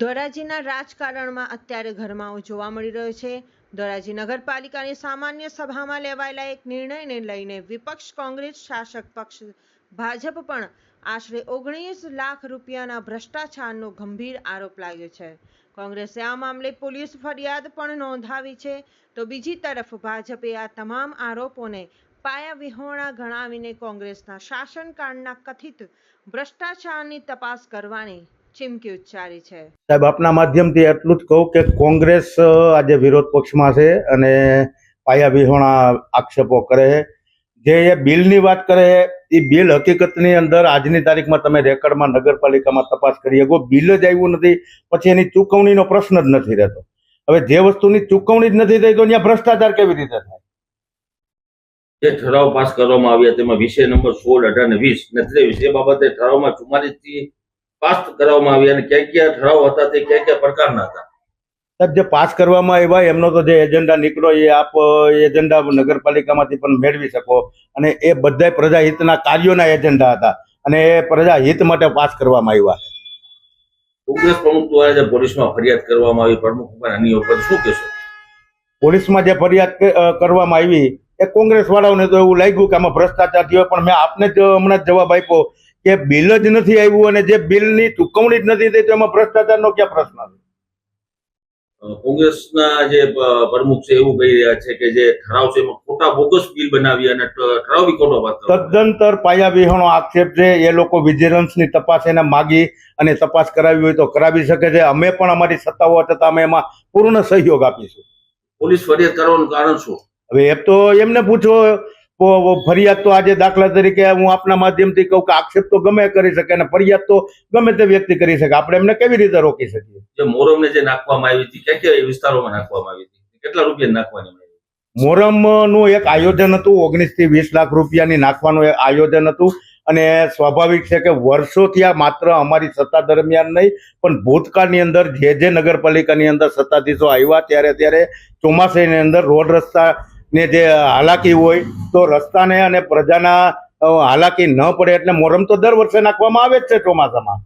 ધોરાજીના રાજકારણમાં અત્યારે ગરમાવો જોવા મળી રહ્યો છે. ધોરાજી નગરપાલિકાની સામાન્ય સભામાં લેવાયેલા એક નિર્ણયને લઈને વિપક્ષ કોંગ્રેસ શાસક પક્ષ ભાજપ પણ આશરે ઓગણીસ લાખ રૂપિયાના ભ્રષ્ટાચારનો ગંભીર આરોપ લાગ્યો છે. કોંગ્રેસે આ મામલે પોલીસ ફરિયાદ પણ નોંધાવી છે. તો બીજી તરફ ભાજપે આ તમામ આરોપોને પાયા વિહોણા ગણાવીને કોંગ્રેસના શાસનકાળના કથિત ભ્રષ્ટાચારની તપાસ કરવાની ચીમકી ઉચ્ચારી છે. સાહેબ આપના માધ્યમથી એટલું જ કહું કે કોંગ્રેસ આજે વિરોધ પક્ષમાં છે અને પાયા વિહોણા આક્ષેપો કરે છે. જે એ બિલની વાત કરે એ બિલ હકીકતની અંદર આજની તારીખમાં તમે રેકર્ડમાં નગરપાલિકામાં તપાસ કરી શકો. બિલ જ આવ્યું નથી પછી એની ચૂકવણીનો પ્રશ્ન જ નથી રહેતો. હવે જે વસ્તુની ચૂકવણી જ નથી થઈ તો ત્યાં ભ્રષ્ટાચાર કેવી રીતે થાય? જે ઠરાવ પાસ કરવામાં આવ્યા તેમાં વિષય નંબર સોળ અઢાર ને વીસ ને ત્રેવીસ એ બાબતે ઠરાવમાં ચુમ્માલીસથી પાસ કરવામાં આવી અને ક્યાં ક્યાં ઠરાવ હતા તે ક્યાં ક્યાં પ્રકારના હતા? સાહેબ જે પાસ કરવામાં આવ્યા એમનો તો જે એજન્ડા નીકળ્યો એ આપ એજન્ડા નગરપાલિકામાંથી પણ મેળવી શકો. અને એ બધા પ્રજાહિતના કાર્યોના એજન્ડા હતા. અને એ પ્રજાહિત માટે પાસ કરવામાં આવ્યા. કોંગ્રેસ પ્રમુખ દ્વારા જે પોલીસમાં ફરિયાદ કરવામાં આવી પ્રમુખ ઉપર આની ઉપર શું કહેશો? પોલીસમાં જે ફરિયાદ કરવામાં આવી એ કોંગ્રેસ વાળાઓને તો એવું લાગ્યું કે આમાં ભ્રષ્ટાચાર થયો પણ મેં આપને જ હમણાં જ જવાબ આપ્યો. કે બિલ જ નથી આવ્યું અને જે બિલની ચુકવણી જ નથી થઈ તો એમાં ભ્રષ્ટાચારનો ક્યાં પ્રશ્ન છે? કોંગ્રેસના જે પ્રમુખ છે એવું કહી રહ્યા છે કે જે ઠરાવ છે એમાં ખોટા બોગસ બિલ બનાવી અને ઠરાવ બી ખોટો વાત તદ્દંતર પાયા વિહોણો આક્ષેપ છે એ લોકો વિજિલન્સની તપાસ એને માગી અને તપાસ કરાવી હોય તો કરાવી શકે છે. અમે પણ અમારી સત્તાઓ છતાં અમે એમાં પૂર્ણ સહયોગ આપીશું. પોલીસ ફરિયાદ કરવાનું કારણ શું? હવે એ તો એમને પૂછો ફરિયાદ તો આજે દાખલા તરીકે હું આપના માધ્યમથી કહું કે આક્ષેપ તો ગમે કરી શકે અને ફરિયાદ તો ગમે તે વ્યક્તિ કરી શકે. આપણે એમને કેવી રીતે રોકી શકીએ? જે મોરમને જે નાખવામાં આવી હતી ક્યાં ક્યાં વિસ્તારોમાં નાખવામાં આવી હતી? કેટલા રૂપિયા નાખવાની આવી મોરમનું એક આયોજન હતું ઓગણીસથી વીસ લાખ રૂપિયાની નાખવાનું એક આયોજન હતું. અને સ્વાભાવિક છે કે વર્ષોથી આ માત્ર અમારી સત્તા દરમિયાન નહીં પણ ભૂતકાળની અંદર જે જે નગરપાલિકાની અંદર સત્તાધીશો આવ્યા ત્યારે ત્યારે ચોમાસાની અંદર રોડ રસ્તા ને જે હાલાકી હોય તો રસ્તાને અને પ્રજાના હાલાકી ન પડે એટલે મોરમ તો દર વર્ષે નાખવામાં આવે જ છે ચોમાસામાં.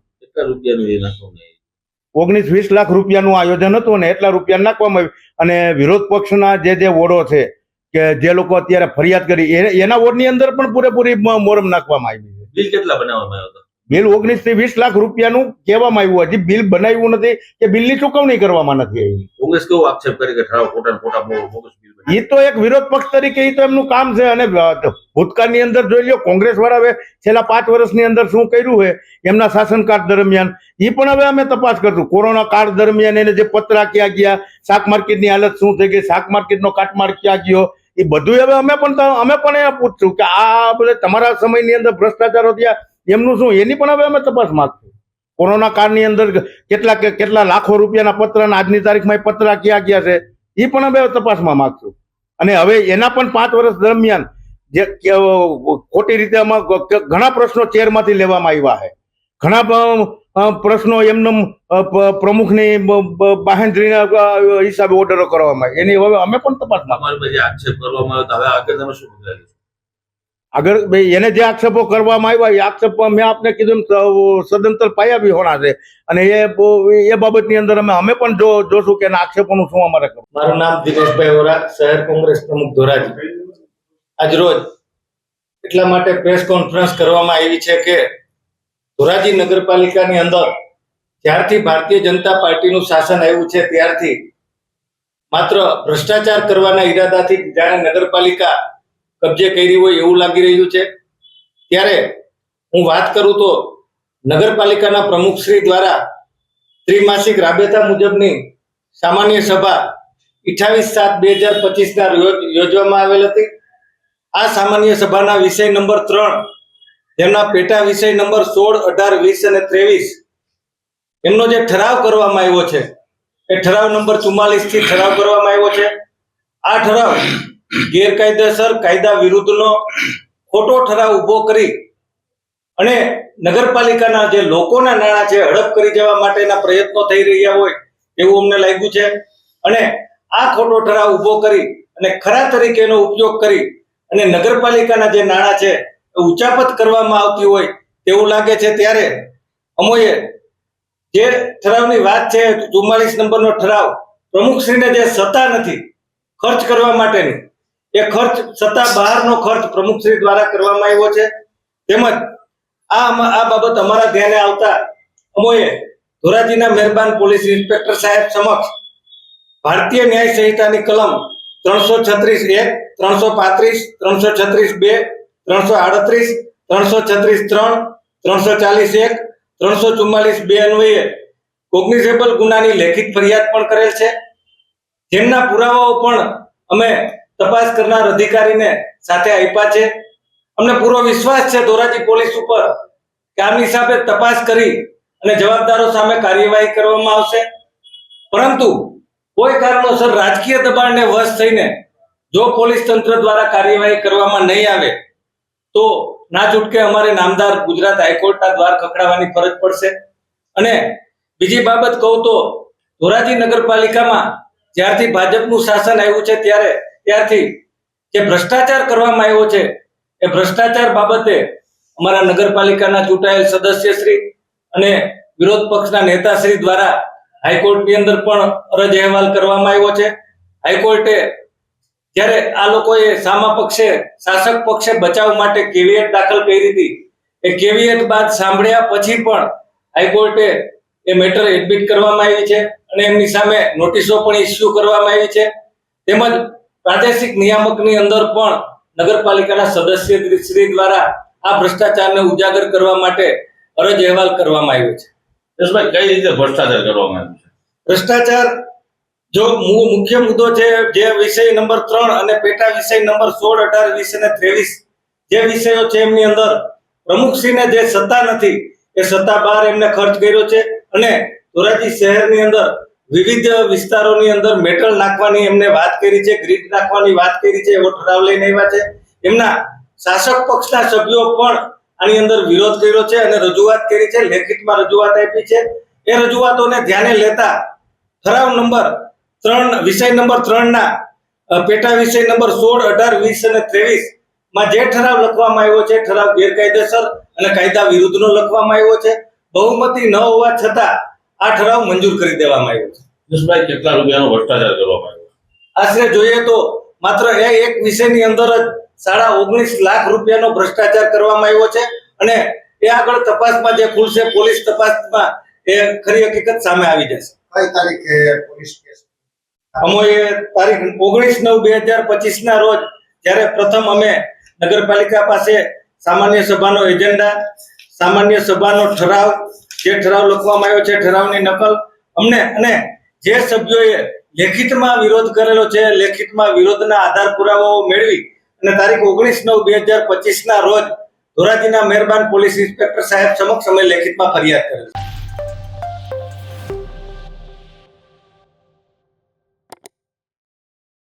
ઓગણીસ વીસ લાખ રૂપિયાનું આયોજન હતું ને એટલા રૂપિયા નાખવામાં આવ્યું. અને વિરોધ પક્ષના જે જે વોર્ડો છે કે જે લોકો અત્યારે ફરિયાદ કરી એના વોર્ડની અંદર પણ પૂરેપૂરી મોરમ નાખવામાં આવી છે. બિલ કેટલા બનાવવામાં આવ્યો બિલ ઓગણીસથી વીસ લાખ રૂપિયાનું કહેવામાં આવ્યું હજી બિલ બનાવ્યું નથી કે બિલની ચૂકવણી કરવામાં નથી આવી કોંગ્રેસ કેવો આક્ષેપ કરી કે ઠરાવ ખોટા ખોટા? એ તો એક વિરોધ પક્ષ તરીકે એ તો એમનું કામ છે અને ભૂતકાળની અંદર જોઈ લો કોંગ્રેસ વાળા છેલ્લા પાંચ વર્ષની અંદર શું કર્યું છે એમના શાસનકાળ દરમિયાન એ પણ હવે અમે તપાસ કરશું કોરોના કાળ દરમિયાન એને જે પતરા ક્યાં ગયા શાક માર્કેટની હાલત શું થઈ ગઈ શાક માર્કેટનો કાટમાળ ક્યાં ગયો એ બધું હવે અમે પણ અમે પણ એ પૂછશું કે આ બધે તમારા સમયની અંદર ભ્રષ્ટાચારો થયા એમનું શું, એની પણ હવે અમે તપાસ માંગશું. કોરોના કાળની અંદર કેટલા કેટલા લાખો રૂપિયાના પત્ર આજની તારીખમાં પત્ર ક્યાં ગયા છે એ પણ અમે તપાસમાં માંગશું. અને હવે એના પણ પાંચ વર્ષ દરમિયાન જે ખોટી રીતે આમાં ઘણા પ્રશ્નો ચેરમાંથી લેવામાં આવ્યા છે. ઘણા પ્રશ્નો એમને પ્રમુખની, બ- બ- હિસાબે ઓર્ડરો કરવામાં એની હવે અમે પણ તપાસમાં કરવામાં આવ્યો. તો હવે આગળ તમે શું ભાઈ એને જે આક્ષેપો કરવામાં આવ્યા, એ આક્ષેપો મેં આપને કીધું સદંતર પાયા વિહોણા છે. અને એ એ બાબતની અંદર અમે અમે પણ જો, જોશું કે આક્ષેપોનું શું અમારે કરવું મારું નામ દિનેશભાઈ ઓરા શહેર કોંગ્રેસ પ્રમુખ ધોરાજી. આજ રોજ એટલા માટે પ્રેસ કોન્ફરન્સ કરવામાં આવી છે કે ધોરાજી નગરપાલિકાની અંદર જ્યારથી ભારતીય જનતા પાર્ટીનું શાસન આવ્યું છે, ત્યારથી માત્ર ભ્રષ્ટાચાર કરવાના ઈરાદાથી જાણે નગરપાલિકા કબજે કરી હોય એવું લાગી રહ્યું છે. ત્યારે હું વાત કરું તો નગરપાલિકાના પ્રમુખશ્રી દ્વારા ત્રિમાસિક રાબેતા મુજબની સામાન્ય સભા અઠાવીસ સાત બે હજાર પચીસ ના યોજવામાં આવેલ હતી. આ સામાન્ય સભાના વિષય નંબર ત્રણ તેમના પેટા વિષય નંબર સોળ, અઢાર, વીસ અને ત્રેવીસ, એમનો જે ઠરાવ કરવામાં આવ્યો છે, એ ઠરાવ નંબર ચુમ્માલીસથી ઠરાવ કરવામાં આવ્યો છે. આ ઠરાવ ગેરકાયદેસર કાયદા વિરુદ્ધનો ખોટો ઠરાવ ઊભો કરી અને નગરપાલિકાના જે લોકોના નાણાં છે, હડપ કરી જવા માટેના પ્રયત્નો થઈ રહ્યા હોય એવું અમને લાગ્યું છે. અને આ ખોટો ઠરાવ ઊભો કરી અને ખરા તરીકેનો ઉપયોગ કરી અને નગરપાલિકાના જે નાણાં છે, એ ઉચાપત કરવામાં આવતી હોય તેવું લાગે છે. ત્યારે અમોએ જે ઠરાવની વાત છે ચુમ્માલીસ નંબરનો ઠરાવ પ્રમુખશ્રીને જે સત્તા નથી, ખર્ચ કરવા માટેની એ ખર્ચ સત્તા બહારનો ખર્ચ પ્રમુખશ્રી દ્વારા કરવામાં આવ્યો છે. તેમજ આ આ બાબત અમારા ધ્યાને આવતા અમોએ ધોરાજીના મહેરબાન પોલીસ ઇન્સ્પેક્ટર સાહેબ સમક્ષ ભારતીય ન્યાય સંહિતાની કલમ ત્રણસો છત્રીસ એક, ત્રણસો પાંત્રીસ, ત્રણસો છત્રીસ બે, ત્રણસો આડત્રીસ, ત્રણસો છત્રીસ ત્રણ, ત્રણસો ચાલીસ એક, ત્રણસો ચુમ્માલીસ બે અન્વયે કોગ્નિઝેબલ ગુનાની લેખિત ફરિયાદ પણ કરેલ છે. જેમના પુરાવાઓ પણ અમે તપાસ કરનાર અધિકારીને સાથે આપ્યા છે. અમને પૂરો વિશ્વાસ છે ધોરાજી પોલીસ ઉપર કે આમની હિસાબે તપાસ કરી અને જવાબદારો સામે કાર્યવાહી કરવામાં આવશે. પરંતુ કોઈ કારણોસર રાજકીય દબાણને વશ થઈને જો પોલીસ તંત્ર દ્વારા કાર્યવાહી કરવામાં નહીં આવે, તો ના છૂટકે અમારે નામદાર ગુજરાત હાઈકોર્ટના દ્વાર ખખડાવવાની ફરજ પડશે. અને બીજી બાબત કહું તો ધોરાજી નગરપાલિકામાં જ્યારથી ભાજપનું શાસન આવ્યું છે, ત્યારે ત્યારથી જે ભ્રષ્ટાચાર કરવામાં આવ્યો છે, એ ભ્રષ્ટાચાર બાબતે અમારા નગરપાલિકાના ચૂંટાયેલ સદસ્યશ્રી અને વિરોધ પક્ષના નેતાશ્રી દ્વારા હાઈકોર્ટની અંદર પણ અરજ અહેવાલ કરવામાં આવ્યો છે. હાઈકોર્ટે જ્યારે આ લોકોએ સામા પક્ષે, શાસક પક્ષે બચાવ માટે કેવિયટ દાખલ કરી હતી, એ કેવિયટ બાદ સાંભળ્યા પછી પણ હાઈકોર્ટે એ મેટર એડમિટ કરવામાં આવી છે અને એમની સામે નોટિસો પણ ઇસ્યુ કરવામાં આવી છે. તેમજ પ્રાદેશિક નિયામકની અંદર પણ નગરપાલિકાના સદસ્ય શ્રી દ્વારા આ ભ્રષ્ટાચારને ઉજાગર કરવા માટે અરજ અહેવાલ કરવામાં આવ્યો છે. કઈ રીતે ભ્રષ્ટાચાર કરવામાં આવ્યો છે? ભ્રષ્ટાચાર જો મુખ્ય મુદ્દો છે જે વિષય નંબર ત્રણ અને પેટા વિષય નંબર સોળ અઢાર વીસ અને ત્રેવીસ જે વિષયો છે એમની અંદર પ્રમુખશ્રીને જે સત્તા નથી એ સત્તા બહાર એમને ખર્ચ કર્યો છે અને ધોરાજી શહેરની અંદર વિવિધ વિસ્તારોની અંદર મેટલ નાખવાની એમને વાત કરી છે, ગ્રીડ નાખવાની વાત કરી છે, એવો ઠરાવ લઈને આવ્યા છે. એમના શાસક પક્ષના સભ્યો પણ આની અંદર વિરોધ કર્યો છે અને રજૂઆત કરી છે, લેખિતમાં રજૂઆત આપી છે. એ રજૂઆતોને ધ્યાને લેતા ઠરાવ નંબર ત્રણ, વિષય નંબર ત્રણના પેટા વિષય નંબર સોળ, અઢાર, વીસ અને ત્રેવીસમાં જે ઠરાવ લખવામાં આવ્યો છે, ઠરાવ ગેરકાયદેસર અને કાયદા વિરુદ્ધનો લખવામાં આવ્યો છે. બહુમતી ન હોવા છતાં આ ઠરાવ મંજૂર કરી દેવામાં આવ્યો છે. કેટલા રૂપિયાનો ભ્રષ્ટાચાર કરવામાં આવ્યો? આશરે જોઈએ તો માત્ર એ એક વિષયની અંદર જ સાડા ઓગણીસ લાખ રૂપિયાનો ભ્રષ્ટાચાર કરવામાં આવ્યો છે અને એ આગળ તપાસમાં જે ખુલશે પોલીસ તપાસમાં એ ખરી હકીકત સામે આવી જશે. કઈ તારીખે પોલીસ કેસ? અમોએ તારીખ ઓગણીસ નવ બે હજાર પચીસ ના રોજ જ્યારે પ્રથમ અમે નગરપાલિકા પાસે સામાન્ય સભાનો એજન્ડા સામાન્ય સભાનો ઠરાવ જે ઠરાવ લખવામાં આવ્યો છે, ઠરાવની નકલ અમને અને જે સભ્યોએ લેખિતમાં વિરોધ કરેલો છે, લેખિતમાં વિરોધના આધાર પુરાવાઓ મેળવી અને તારીખ ઓગણીસ નવ બે હજાર પચીસ ના રોજ ધોરાજીના મહેરબાન પોલીસ ઇન્સ્પેક્ટર સાહેબ સમક્ષ અમે લેખિતમાં ફરિયાદ કરેલ